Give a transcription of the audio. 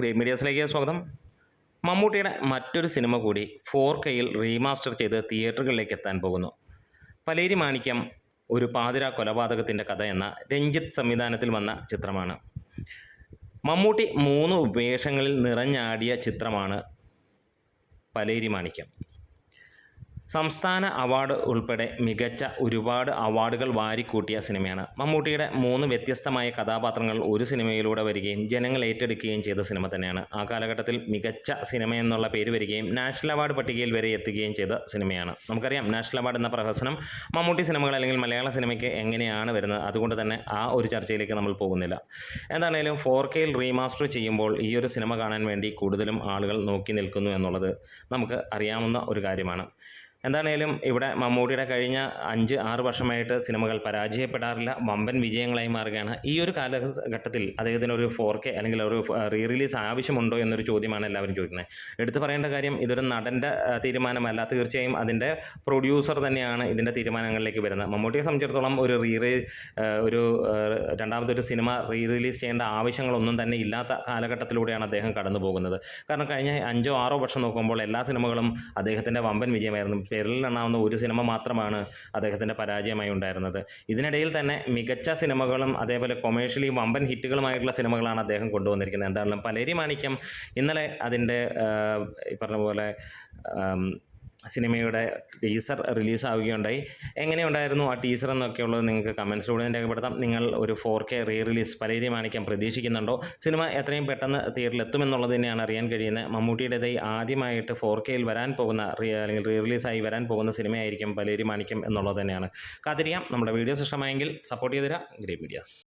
Green മീഡിയസിലേക്ക് സ്വാഗതം. മമ്മൂട്ടിയുടെ മറ്റൊരു സിനിമ കൂടി ഫോർ കെയിൽ റീമാസ്റ്റർ ചെയ്ത് തിയേറ്ററുകളിലേക്ക് എത്താൻ പോകുന്നു. പലേരി മാണിക്യം ഒരു പാതിര കൊലപാതകത്തിന്റെ കഥ എന്ന രഞ്ജിത്ത് സംവിധാനത്തിൽ വന്ന ചിത്രമാണ്. മമ്മൂട്ടി മൂന്ന് വേഷങ്ങളിൽ നിറഞ്ഞാടിയ ചിത്രമാണ് പലേരി മാണിക്യം. സംസ്ഥാന അവാർഡ് ഉൾപ്പെടെ മികച്ച ഒരുപാട് അവാർഡുകൾ വാരിക്കൂട്ടിയ സിനിമയാണ്. മമ്മൂട്ടിയുടെ മൂന്ന് വ്യത്യസ്തമായ കഥാപാത്രങ്ങൾ ഒരു സിനിമയിലൂടെ വരികയും ജനങ്ങൾ ഏറ്റെടുക്കുകയും ചെയ്ത സിനിമ തന്നെയാണ്. ആ കാലഘട്ടത്തിൽ മികച്ച സിനിമ എന്നുള്ള പേര് വരികയും നാഷണൽ അവാർഡ് പട്ടികയിൽ വരെ എത്തുകയും ചെയ്ത സിനിമയാണ്. നമുക്കറിയാം നാഷണൽ അവാർഡ് എന്ന പ്രഹസനം മമ്മൂട്ടി സിനിമകൾ അല്ലെങ്കിൽ മലയാള സിനിമയ്ക്ക് എങ്ങനെയാണ് വരുന്നത്? അതുകൊണ്ട് തന്നെ ആ ഒരു ചർച്ചയിലേക്ക് നമ്മൾ പോകുന്നില്ല. എന്താണേലും ഫോർ കെയിൽ റീമാസ്റ്റർ ചെയ്യുമ്പോൾ ഈ ഒരു സിനിമ കാണാൻ വേണ്ടി കൂടുതലും ആളുകൾ നോക്കി നിൽക്കുന്നു എന്നുള്ളത് നമുക്ക് അറിയാവുന്ന ഒരു കാര്യമാണ്. എന്താണേലും ഇവിടെ മമ്മൂട്ടിയുടെ കഴിഞ്ഞ അഞ്ച് ആറ് വർഷമായിട്ട് സിനിമകൾ പരാജയപ്പെടാറില്ല വമ്പൻ വിജയങ്ങളായി മാറുകയാണ്. ഈ ഒരു കാലഘട്ടത്തിൽ അദ്ദേഹത്തിന് ഒരു ഫോർ കെ അല്ലെങ്കിൽ ഒരു റീ റിലീസ് ആവശ്യമുണ്ടോ എന്നൊരു ചോദ്യമാണ് എല്ലാവരും ചോദിക്കുന്നത്. എടുത്തു പറയേണ്ട കാര്യം ഇതൊരു നടന്റെ തീരുമാനമല്ല. തീർച്ചയായും അതിന്റെ പ്രൊഡ്യൂസർ തന്നെയാണ് ഇതിന്റെ തീരുമാനങ്ങളിലേക്ക് വരുന്നത്. മമ്മൂട്ടിയെ സംബന്ധിച്ചിടത്തോളം ഒരു റീ ഒരു രണ്ടാമതൊരു സിനിമ റീ റിലീസ് ചെയ്യേണ്ട ആവശ്യങ്ങളൊന്നും തന്നെ ഇല്ലാത്ത കാലഘട്ടത്തിലൂടെയാണ് അദ്ദേഹം കടന്നു പോകുന്നത് കാരണം കഴിഞ്ഞ അഞ്ചോ ആറോ വർഷം നോക്കുമ്പോൾ എല്ലാ സിനിമകളും അദ്ദേഹത്തിന്റെ വമ്പൻ വിജയമായിരുന്നു. പേരിലെണ്ണാവുന്ന ഒരു സിനിമ മാത്രമാണ് അദ്ദേഹത്തിന്റെ പരാജയമായി ഉണ്ടായിരുന്നത്. ഇതിനിടയിൽ തന്നെ മികച്ച സിനിമകളും അതേപോലെ കൊമേഴ്ഷ്യലി വമ്പൻ ഹിറ്റുകളുമായിട്ടുള്ള സിനിമകളാണ് അദ്ദേഹം കൊണ്ടുവന്നിരിക്കുന്നത്. എന്താണെങ്കിലും പലേരി മാണിക്യം ഇന്നലെ അതിന്റെ ഈ പറഞ്ഞ പോലെ സിനിമയുടെ ടീസർ റിലീസാവുകയുണ്ടായി. എങ്ങനെയുണ്ടായിരുന്നു ആ ടീസർ എന്നൊക്കെയുള്ളത് നിങ്ങൾക്ക് കമൻസിലൂടെ രേഖപ്പെടുത്താം. നിങ്ങൾ ഒരു four K re release Paleri Manikyam പ്രതീക്ഷിക്കുന്നുണ്ടോ? Cinema എത്രയും പെട്ടെന്ന് തിയേറ്ററിൽ എത്തുമെന്നുള്ളത് തന്നെയാണ് അറിയാൻ കഴിയുന്നത്. മമ്മൂട്ടിയുടെ മമ്മൂട്ടിയുടേതായി ആദ്യമായിട്ട് ഫോർ കെയിൽ വരാൻ പോകുന്ന അല്ലെങ്കിൽ റീ റിലീസായി വരാൻ പോകുന്ന സിനിമയായിരിക്കും പലേരി മാണിക്യം എന്നുള്ളത് തന്നെയാണ്. കാത്തിരിക്കാം. നമ്മുടെ വീഡിയോസ് ഇഷ്ടമായെങ്കിൽ സപ്പോർട്ട് ചെയ്തുതരാം. Grey medias